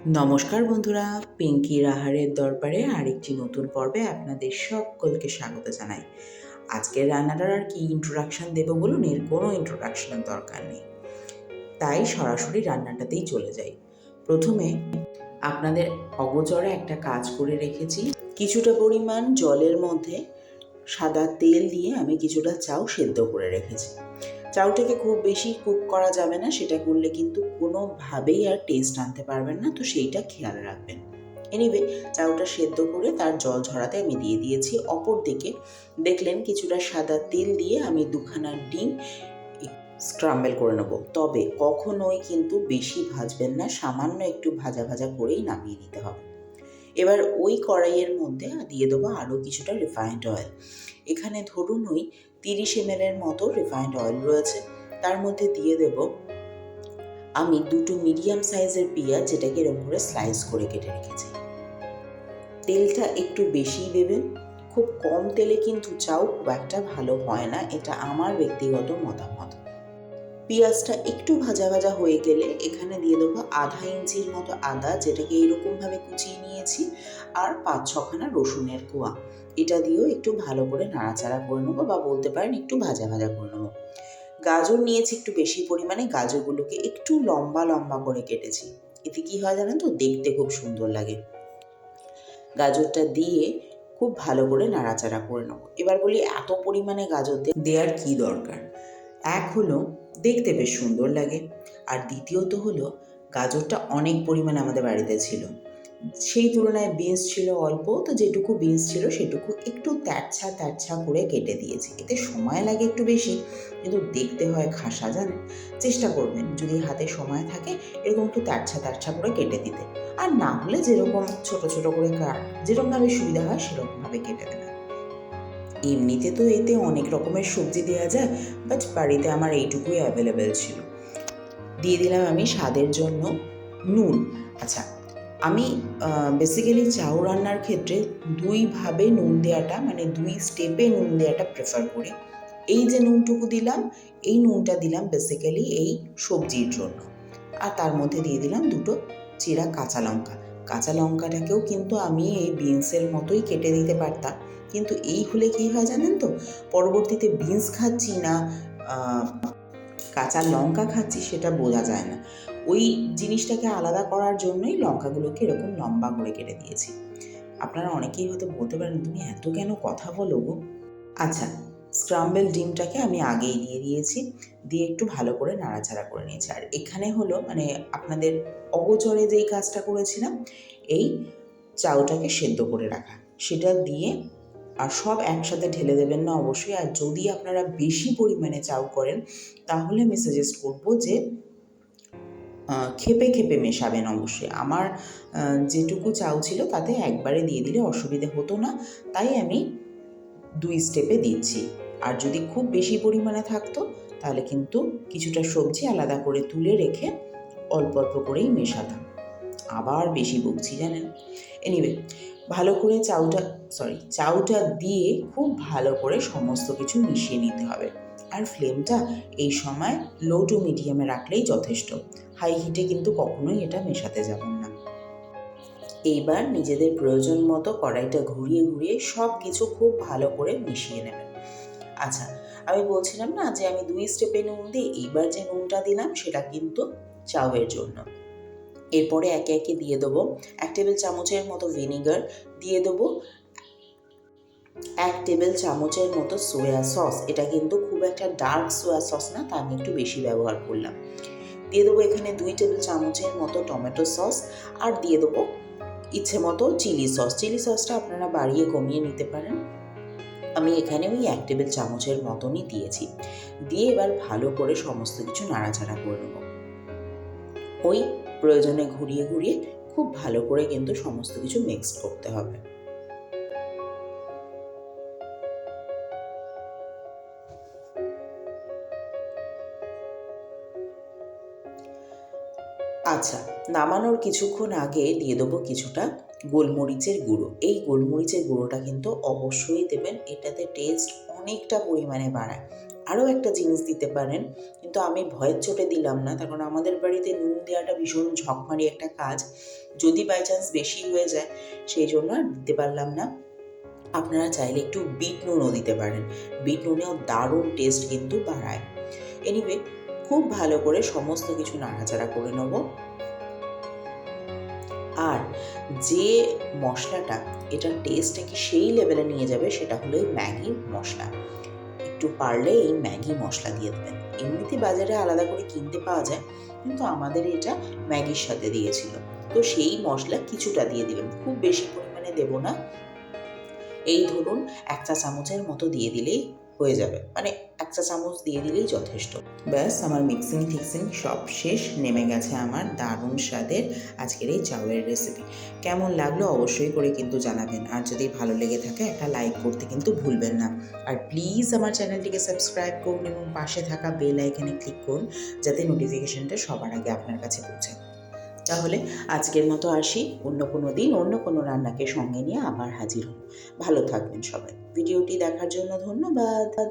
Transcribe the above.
নমস্কার বন্ধুরা পিঙ্কির আহারের দরবারে আরেকটি নতুন পর্বে আপনাদের সকলকে স্বাগত জানাই। আজকের রান্নাটার আর কি ইন্ট্রোডাকশন দেবো বলুন? এর কোনো ইন্ট্রোডাকশানের দরকার নেই। তাই সরাসরি রান্নাটাতেই চলে যাই। প্রথমে আপনাদের অগোচরে একটা কাজ করে রেখেছি। কিছুটা পরিমাণ জলের মধ্যে সাদা তেল দিয়ে আমি কিছুটা চাউ সেদ্ধ করে রেখেছি। চাউটাকে খুব বেশি কুক করা যাবে না, সেটা করলে কিন্তু কোনোভাবেই আর টেস্ট আনতে পারবেন না, তো সেইটা খেয়াল রাখবেন। এনিওয়ে চাউটা সেদ্ধ করে তার জল ঝরাতে আমি দিয়ে দিয়েছি। অপর দিকে দেখলেন কিছুটা সাদা তেল দিয়ে আমি দুখানা ডিম স্ক্রাম্বেল করে নেব। তবে কখনোই কিন্তু বেশি ভাজবেন না, সামান্য একটু ভাজা ভাজা করেই নামিয়ে নিতে হবে। এবার ওই কড়াইয়ের মধ্যে দিয়ে দেবো আরও কিছুটা রিফাইন্ড অয়েল এখানে ধরুন ওই তিরিশ এম এর মতো রিফাইন্ড অয়েল রয়েছে। তার মধ্যে দিয়ে দেব আমি দুটো মিডিয়াম সাইজের পেঁয়াজ যেটাকে এরকম করে স্লাইস করে কেটে রেখেছি। তেলটা একটু বেশিই দেবেন। খুব কম তেলে কিন্তু চাও, খুব একটা ভালো হয় না। এটা আমার ব্যক্তিগত মতামত। পেঁয়াজটা একটু ভাজা ভাজা হয়ে গেলে এখানে দিয়ে দেবো আধা ইঞ্চির মতো আদা, যেটাকে এইরকমভাবে কুচিয়ে নিয়েছি, আর পাঁচ ছখানা রসুনের কোয়া। এটা দিয়েও একটু ভালো করে নাড়াচাড়া করে নেব বা বলতে পারেন একটু ভাজা ভাজা করে নেব। গাজর নিয়েছি একটু বেশি পরিমাণে, গাজরগুলোকে একটু লম্বা লম্বা করে কেটেছি। এতে কি হয় জানেন তো, দেখতে খুব সুন্দর লাগে। গাজরটা দিয়ে খুব ভালো করে নাড়াচাড়া করে নেব। এবার বলি এত পরিমাণে গাজর দেওয়ার কি দরকার? এক হলো দেখতে বেশ সুন্দর লাগে। আর দ্বিতীয়ত হলো, গাজরটা অনেক পরিমাণে আমাদের বাড়িতে ছিল। সেই তুলনায় বিনস ছিল অল্প, তো যেটুকু বিনস ছিল সেটুকু একটু ত্যাচ্ছা ত্যাচ্ছা করে কেটে দিয়েছি। এতে সময় লাগে একটু বেশি, কিন্তু দেখতে হয় খাসা জানেন চেষ্টা করবেন যদি হাতে সময় থাকে এরকম একটু ত্যাচ্ছা ত্যাচ্ছা করে কেটে দিতে। আর না হলে যেরকম ছোট ছোট করে কাট যেরকমভাবে সুবিধা হয় সেরকমভাবে কেটে দেবেন। এমনিতে তো এতে অনেক রকমের সবজি দেওয়া যায় বাট বাড়িতে আমার এইটুকুই অ্যাভেলেবেল ছিল। দিয়ে দিলাম আমি স্বাদের জন্য নুন। আচ্ছা আমি বেসিক্যালি চাউ রান্নার ক্ষেত্রে দুইভাবে নুন দেওয়াটা মানে দুই স্টেপে নুন দেওয়াটা প্রেফার করি। এই যে নুনটুকু দিলাম, এই নুনটা দিলাম বেসিক্যালি এই সবজির জন্য। আর তার মধ্যে দিয়ে দিলাম দুটো চিরা কাঁচা লঙ্কা। কাঁচা লঙ্কাটাকেও কিন্তু আমি এই বিনসের মতোই কেটে দিতে পারতাম। কিন্তু এই হলে কী হয় জানেন তো? পরবর্তীতে বিনস খাচ্ছি না কাঁচা লঙ্কা খাচ্ছি সেটা বোঝা যায় না। ওই জিনিসটাকে আলাদা করার জন্যই লঙ্কাগুলোকে এরকম লম্বা করে কেটে দিয়েছি। আপনারা অনেকেই হয়তো বলতে পারেন, তুমি এত কেন কথা বলো গো? আচ্ছা স্ক্রাম্বেল ডিমটাকে আমি আগেই দিয়ে দিয়েছি। দিয়ে একটু ভালো করে নাড়াচাড়া করে নিয়েছি। আর এখানে হলো মানে আপনাদের অগোচরে যেই কাজটা করেছিলাম, এই চাউটাকে সেদ্ধ করে রাখা। সেটা দিয়ে, আর সব একসাথে ঢেলে দেবেন না অবশ্যই। আর যদি আপনারা বেশি পরিমাণে চাউ করেন, তাহলে আমি সাজেস্ট করব যে খেপে খেপে মেশাবেন অবশ্যই। আমার যেটুকু চাউ ছিল তাতে একবারে দিয়ে দিলে অসুবিধে হতো না। তাই আমি দুই স্টেপে দিচ্ছি। আর যদি খুব বেশি পরিমাণে থাকতো, তাহলে কিন্তু কিছুটা সবজি আলাদা করে তুলে রেখে অল্প অল্প করেই মেশাতাম। আবার বেশি বকছি, জানেন? এনিওয়ে ভালো করে চাউটা সরি চাউটা দিয়ে খুব ভালো করে সমস্ত কিছু মিশিয়ে নিতে হবে। আর ফ্লেমটা এই সময় লো টু মিডিয়ামে রাখলেই যথেষ্ট। হাই হিটে কিন্তু কখনোই এটা মেশাতে যাবেন না। এইবার নিজেদের প্রয়োজন মতো কড়াইটা ঘুরিয়ে ঘুরিয়ে সব কিছু খুব ভালো করে মিশিয়ে নেবেন। আচ্ছা আমি বলছিলাম না যে আমি দুই স্টেপে নুন দিই, এইবার যে নুনটা দিলাম সেটা কিন্তু চাউয়ের জন্য। এরপরে একে একে দিয়ে দেবো এক টেবিল চামচের মতো ভিনিগার, দিয়ে দেবো এক টেবিল চামচের মতো সোয়া সস। এটা কিন্তু খুব একটা ডার্ক সোয়া সস না, তা আমি একটু বেশি ব্যবহার করলাম। দিয়ে দেবো এখানে দুই টেবিল চামচের মতো টমেটো সস আর দিয়ে দেবো ইচ্ছে মতো চিলি সস। চিলি সসটা আপনারা বাড়িয়ে কমিয়ে নিতে পারেন। আমি এখানে ওই এক টেবিল চামচের মতনই দিয়েছি। দিয়ে এবার ভালো করে সমস্ত কিছু নাড়াচাড়া করে নেব। ওই প্রয়োজনে ঘুরিয়ে ঘুরিয়ে খুব ভালো করে কিন্তু সমস্ত কিছু মিক্স করতে হবে। আচ্ছা নামানোর কিছুক্ষণ আগে দিয়ে দেবো কিছুটা গোলমরিচের গুঁড়ো। এই গোলমরিচের গুঁড়োটা কিন্তু অবশ্যই দেবেন। এটাতে টেস্ট অনেকটা পরিমাণে বাড়ায়। আরও একটা জিনিস দিতে পারেন, কিন্তু আমি ভয়ের চোটে দিলাম না, কারণ আমাদের বাড়িতে নুন দেওয়াটা ভীষণ ঝকমারি একটা কাজ। যদি বাই চান্স বেশি হয়ে যায়, সেই জন্য আর দিতে পারলাম না। আপনারা চাইলে একটু বিট নুনও দিতে পারেন। বিট নুনেও দারুণ টেস্ট কিন্তু বাড়ায়। এনিওয়ে খুব ভালো করে সমস্ত কিছু নাড়াচাড়া করে নেব। আর যে মশলাটা, এটার টেস্টটাকে সেই লেভেলে নিয়ে যাবে সেটা হলো ম্যাগি মশলা। একটু পারলে এই ম্যাগি মশলা দিয়ে দেবেন। এমনিতে বাজারে আলাদা করে কিনতে পাওয়া যায়, কিন্তু আমাদের এটা ম্যাগির সাথে দিয়েছিল। তো সেই মশলা কিছুটা দিয়ে দিলাম খুব বেশি পরিমাণে দেব না। এই ধরুন, এক চা চামচের মতো দিয়ে দিলেই হয়ে যাবে। মানে এক চা চামচ দিয়ে দিলেই যথেষ্ট। ব্যাস, আমার মিক্সিং ফিক্সিং সব শেষ। নেমে গেছে আমার দারুণ স্বাদের আজকের এই চাউয়ের রেসিপি কেমন লাগল অবশ্যই করে কিন্তু জানাবেন। আর যদি ভালো লেগে থাকে একটা লাইক করতে কিন্তু ভুলবেন না। আর প্লিজ আমার চ্যানেলটিকে সাবস্ক্রাইব করুন এবং পাশে থাকা বেল আইকনে ক্লিক করুন, যাতে নোটিফিকেশনটা সবার আগে আপনার কাছে পৌঁছায় তাহলে আজকের মতো আসি। অন্য কোনো দিন অন্য কোনো রান্নাকে সঙ্গে নিয়ে আবার হাজির হব। ভালো থাকবেন সবাই। ভিডিওটি দেখার জন্য ধন্যবাদ।